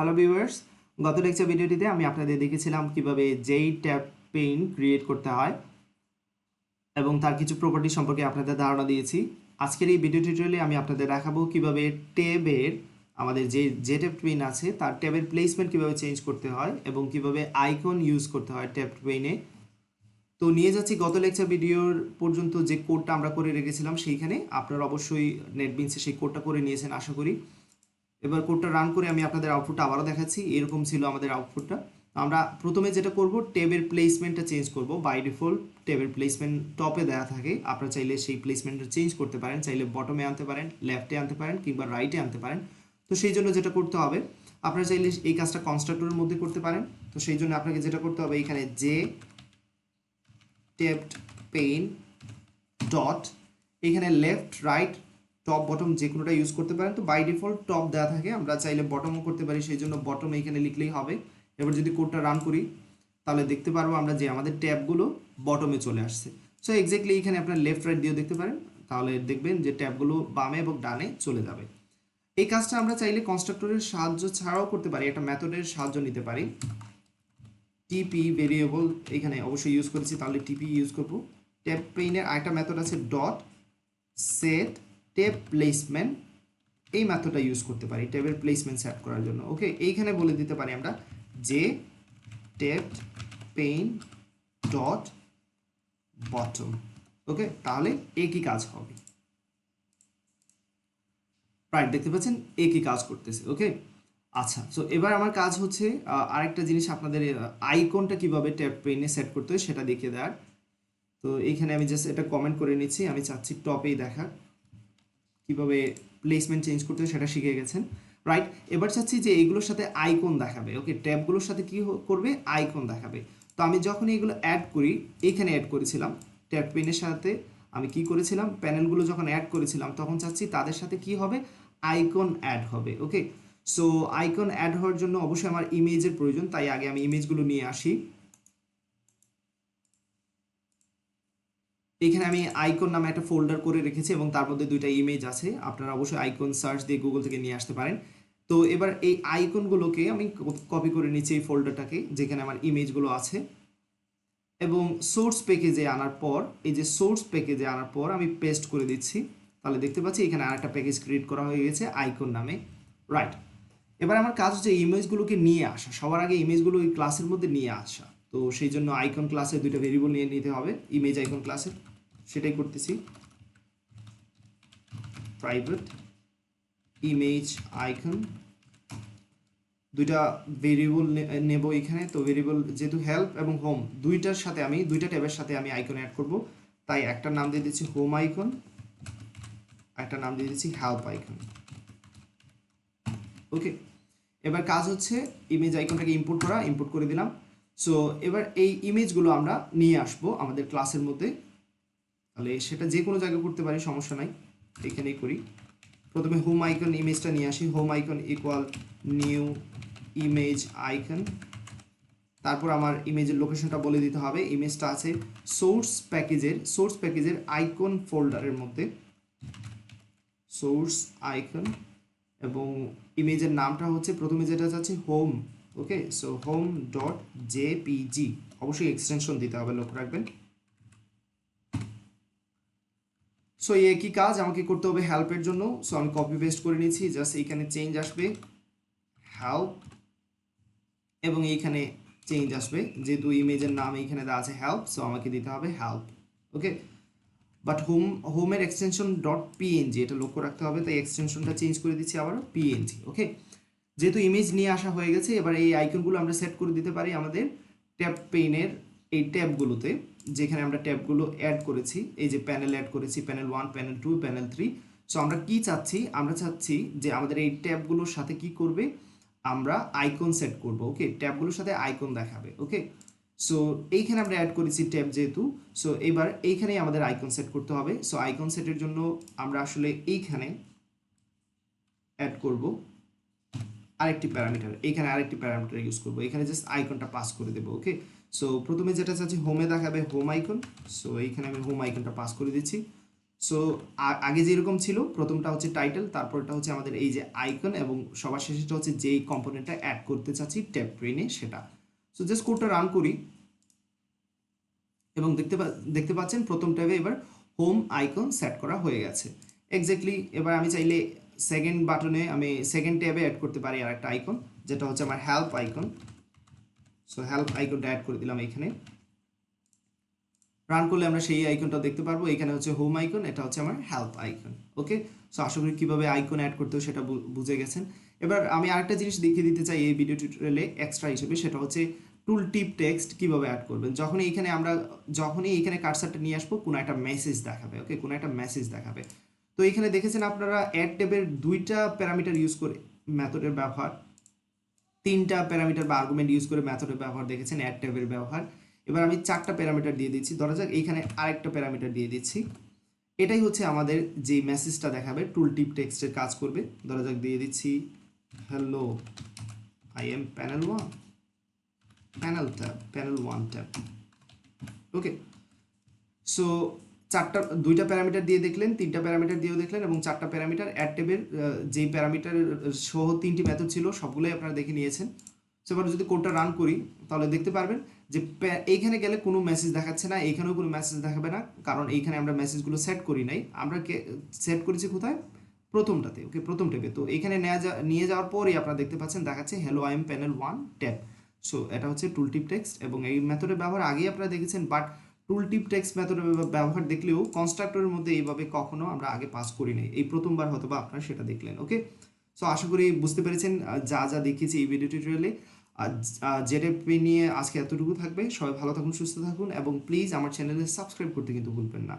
Hello viewers গত lecture ভিডিওটিতে আমি আপনাদের দেখেছিলাম কীভাবে যেই ট্যাব পেইন ক্রিয়েট করতে হয় এবং তার কিছু প্রপার্টি সম্পর্কে আপনাদের ধারণা দিয়েছি। আজকের এই ভিডিও টিউটোরিয়ালে আমি আপনাদের দেখাবো কীভাবে ট্যাবের, আমাদের যে যে ট্যাব পেইন আছে, তার ট্যাবের প্লেসমেন্ট কীভাবে চেঞ্জ করতে হয় এবং কীভাবে আইকন ইউজ করতে হয় ট্যাব পেইনে তো নিয়ে যাচ্ছি গত লেকচার ভিডিওর পর্যন্ত যে কোডটা আমরা করে রেখেছিলাম সেইখানে। আপনারা অবশ্যই নেটবিনসে সেই কোডটা করে নিয়েছেন, আশা করি। এবার কোডটা রান করে আমি আপনাদের আউটপুটটা আবারও দেখাচ্ছি। এরকম ছিল আমাদের আউটপুটটা আমরা প্রথমে যেটা করব টেবের প্লেসমেন্টটা চেঞ্জ করব। বাই ডিফল্ট টেবের প্লেসমেন্ট টপে দেওয়া থাকে। আপনারা চাইলে সেই প্লেসমেন্টটা চেঞ্জ করতে পারেন, চাইলে বটমে আনতে পারেন লেফটে আনতে পারেন কিংবা রাইটে আনতে পারেন। তো সেই জন্য যেটা করতে হবে, আপনারা চাইলে এই কাজটা কনস্ট্রাক্টরের মধ্যে করতে পারেন। তো সেই জন্য আপনাকে যেটা করতে হবে, এখানে যে টেপড পেইন ডট এখানে লেফট রাইট টপ বটম যে কোনোটা ইউজ করতে পারেন, তো বাই ডিফল্ট টপ দেওয়া থাকে। আমরা চাইলে বটমও করতে পারি, সেই জন্য বটম এখানে লিখলেই হবে। এবার যদি কোডটা রান করি, তাহলে দেখতে পারব আমরা যে আমাদের ট্যাবগুলো বটমে চলে আসছে। সো এক্স্যাক্টলি এখানে আপনার লেফট রাইট দিয়েও দেখতে পারেন। তাহলে দেখবেন যে ট্যাবগুলো বামে এবং ডানে চলে যাবে। এই কাজটা আমরা চাইলে কনস্ট্রাক্টরের সাহায্য ছাড়াও করতে পারি, একটা মেথডের সাহায্য নিতে পারি। টিপি ভেরিয়েবল এখানে অবশ্যই ইউজ করেছি, তাহলে টিপি ইউজ করব। ট্যাব পেইনের আরেকটা মেথড আছে ডট সেট টেপ প্লেসমেন্ট, এই মেথডটা ইউজ করতে পারি টেবের প্লেসমেন্ট সেট করার জন্য। ওকে এইখানে বলে দিতে পারি আমরা যে tab pane dot bottom. Okay তাহলে একই কাজ হবে? রাইট দেখতে পাচ্ছেন একই কাজ করতেছে। ওকে আচ্ছা সো এবার আমার কাজ হচ্ছে আরেকটা জিনিস আপনাদের আইকনটা কীভাবে ট্যাপ পেইনে সেট করতে হয় সেটা দেখিয়ে দেওয়ার। তো এইখানে আমি জাস্ট এটা কমেন্ট করে নিচ্ছি, আমি চাচ্ছি টপেই দেখা কীভাবে প্লেসমেন্ট চেঞ্জ করতে সেটা শিখে গেছেন। রাইট এবার চাচ্ছি যে এইগুলোর সাথে আইকন দেখাবে। ওকে ট্যাবগুলোর সাথে কি করবে? আইকন দেখাবে। তো আমি যখন এগুলো অ্যাড করি এইখানে অ্যাড করেছিলাম। ট্যাব পেনের সাথে আমি কি করেছিলাম? প্যানেলগুলো যখন অ্যাড করেছিলাম, তখন চাচ্ছি তাদের সাথে কি হবে? আইকন অ্যাড হবে। ওকে সো আইকন অ্যাড হওয়ার জন্য অবশ্যই আমার ইমেজের প্রয়োজন। তাই আগে আমি ইমেজগুলো নিয়ে আসি। এখানে আমি আইকন নামে একটা ফোল্ডার করে রেখেছি এবং তার মধ্যে দুইটা ইমেজ আছে। আপনারা অবশ্যই আইকন সার্চ দিয়ে গুগল থেকে নিয়ে আসতে পারেন। তো এবার এই আইকনগুলোকে আমি কপি করে নিচ্ছি এই ফোল্ডারটাকে যেখানে আমার ইমেজগুলো আছে। এবং সোর্স প্যাকেজে আনার পর, এই যে সোর্স প্যাকেজে আনার পর আমি পেস্ট করে দিচ্ছি। তাহলে দেখতে পাচ্ছি এখানে আরেকটা প্যাকেজ ক্রিয়েট করা হয়ে গেছে আইকন নামে। রাইট এবার আমার কাজ হচ্ছে ইমেজগুলোকে নিয়ে আসা, সবার আগে ইমেজগুলো ওই ক্লাসের মধ্যে নিয়ে আসা। তো সেই জন্য আইকন ক্লাসে দুইটা ভেরিয়েবল নিয়ে নিতে হবে ইমেজ আইকন ক্লাসের সেটাই করতেছি। প্রাইভেট ইমেজ আইকন দুইটা ভেরিয়েবল নেব এখানে। তো ভেরিয়েবল যেহেতু হেল্প এবং হোম দুইটার সাথে আমি, দুইটা ট্যাবের সাথে আমি আইকন অ্যাড করব। তাই একটা নাম দিয়ে দিচ্ছি হোম আইকন একটা নাম দিয়ে দিচ্ছি হেল্প আইকন ওকে, এবার কাজ হচ্ছে ইমেজ আইকনটাকে ইম্পোর্ট করা ইম্পোর্ট করে দিলাম। সো এবার এই ইমেজগুলো আমরা নিয়ে আসব আমাদের ক্লাসের মধ্যে। তাহলে সেটা যে কোনো জায়গায় করতে পারি, সমস্যা নাই, এখানেই করি। প্রথমে হোম আইকন ইমেজটা নিয়ে আসি। Home icon equal new image icon তারপর আমার ইমেজের লোকেশনটা বলে দিতে হবে। ইমেজটা আছে সোর্স প্যাকেজের সোর্স প্যাকেজের আইকন ফোল্ডারের মধ্যে। সোর্স আইকন এবং ইমেজের নামটা হচ্ছে, প্রথমে যেটা আছে home okay so home dot JPG অবশ্যই এক্সটেনশন দিতে হবে, লক্ষ্য রাখবেন। সো এই একই কাজ? আমাকে করতে হবে হেল্পের জন্য। সো আমি কপি পেস্ট করে নিয়েছি। জাস্ট এইখানে চেঞ্জ আসবে। হেল্প এবং এইখানে চেঞ্জ আসবে। যেহেতু ইমেজের নাম এইখানে দেওয়া আছে হেল্প সো আমাকে দিতে হবে হেল্প ওকে বাট হোম হোমের এক্সটেনশন ডট পিএনজি এটা লক্ষ্য রাখতে হবে। তাই এক্সটেনশনটা চেঞ্জ করে দিচ্ছি আবার পিএনজি ওকে যেহেতু ইমেজ নিয়ে আসা হয়ে গেছে, এবার এই আইকনগুলো আমরা সেট করে দিতে পারি আমাদের ট্যাপ পেইনের এই ট্যাবগুলোতে, যেখানে আমরা ট্যাবগুলো অ্যাড করেছি, এই যে প্যানেল অ্যাড করেছি panel one panel two panel three so আমরা কি চাচ্ছি? আমরা চাচ্ছি যে আমাদের এই ট্যাবগুলোর সাথে কি করবে? আমরা আইকন সেট করব ওকে ট্যাবগুলোর সাথে আইকন দেখাবে ওকে সো এইখানে আমরা অ্যাড করেছি ট্যাব যেহেতু সো এবার এইখানেই আমাদের আইকন সেট করতে হবে সো আইকন সেটের জন্য আমরা আসলে এইখানে অ্যাড করব আরেকটি প্যারামিটার, এইখানে আরেকটি প্যারামিটার ইউজ করব, এখানে জাস্ট আইকনটা পাস করে দেবো ওকে সো প্রথমে যেটা চাচ্ছি হোমে দেখাবে হোম আইকন সো এইখানে আমি হোম আইকনটা পাস করে দিচ্ছি। সো আগে যেরকম ছিল, প্রথমটা হচ্ছে টাইটেল তারপরটা হচ্ছে আমাদের এই যে আইকন এবং সবার শেষেটা হচ্ছে যেই কম্পোনেন্টটা অ্যাড করতে চাচ্ছি ট্যাব ট্রেনে সেটা। সো জাস্ট কোডটা রান করি। এবং দেখতে দেখতে পাচ্ছেন, প্রথম ট্যাবে এবার হোম আইকন সেট করা হয়ে গেছে। এক্স্যাক্টলি এবার আমি চাইলে সেকেন্ড বাটনে আমি সেকেন্ড ট্যাবে অ্যাড করতে পারি আর একটা আইকন যেটা হচ্ছে আমার হেল্প আইকন সো হেল্প আইকনটা অ্যাড করে দিলাম এখানে রান করলে আমরা সেই আইকনটা দেখতে পারব। এখানে হচ্ছে হোম আইকন এটা হচ্ছে আমার হেল্প আইকন ওকে সো আশা করি কীভাবে আইকন অ্যাড করতে হয় সেটা বুঝে গেছেন। এবার আমি আরেকটা জিনিস দেখিয়ে দিতে চাই এই ভিডিও টিউটোরিয়ালে এক্সট্রা হিসেবে, সেটা হচ্ছে টুল টিপ টেক্সট কীভাবে অ্যাড করবেন। যখনই এখানে আমরা যখনই এখানে কার্সারটা নিয়ে আসব, কোনো একটা মেসেজ দেখাবে ওকে কোনো একটা মেসেজ দেখাবে। তো এখানে দেখেছেন আপনারা অ্যাড ট্যাবের দুইটা প্যারামিটার ইউজ করে ম্যাথডের ব্যবহার। তিনটা প্যারামিটার বা আর্গুমেন্ট ইউজ করে ম্যাথডের ব্যবহার দেখেছেন অ্যাড ট্যাবের ব্যবহার। এবার আমি চারটা প্যারামিটার দিয়ে দিচ্ছি। ধরা যাক এইখানে আরেকটা প্যারামিটার দিয়ে দিচ্ছি। এটাই হচ্ছে আমাদের যে মেসেজটা দেখাবে টুল টিপ টেক্সটের কাজ করবে। ধরা যাক, দিয়ে দিচ্ছি hello I am panel one panel tab panel one tab okay so চারটা, দুইটা প্যারামিটার দিয়ে দেখলেন, তিনটা প্যারামিটার দিয়েও দেখলেন এবং চারটা প্যারামিটার অ্যাড টেবের যেই প্যারামিটার সহ তিনটি মেথড ছিল, সবগুলোই আপনারা দেখে নিয়েছেন। সো এবার যদি কোডটা রান করি, তাহলে দেখতে পারবেন যে এইখানে গেলে কোনো মেসেজ দেখাচ্ছে না, এইখানেও কোনো মেসেজ দেখাবে না, কারণ এইখানে আমরা মেসেজগুলো সেট করি নাই। আমরা সেট করেছি কোথায়? প্রথমটাতে ওকে প্রথম ট্যাবে তো এখানে নিয়ে যাওয়ার পরেই আপনারা দেখতে পাচ্ছেন দেখাচ্ছে hello I am panel one tab so এটা হচ্ছে টুল টিপ টেক্সট এবং এই মেথডের ব্যবহার আগেই আপনারা দেখেছেন বাট টুল টিপ টেক্সট মেথডের ব্যবহার দেখলেও কনস্ট্রাক্টরের মধ্যে এইভাবে কখনো আমরা আগে পাস করি নাই। এই প্রথমবার হয়তো বা আপনারা সেটা দেখলেন ওকে সো আশা করি বুঝতে পেরেছেন যা যা দেখিয়েছি এই ভিডিও টিউটোরিয়ালে জেডেপি নিয়ে আজকে এতটুকু থাকবে। সবাই ভালো থাকুন, সুস্থ থাকুন এবং প্লিজ আমার চ্যানেলে সাবস্ক্রাইব করতে কিন্তু ভুলবেন না।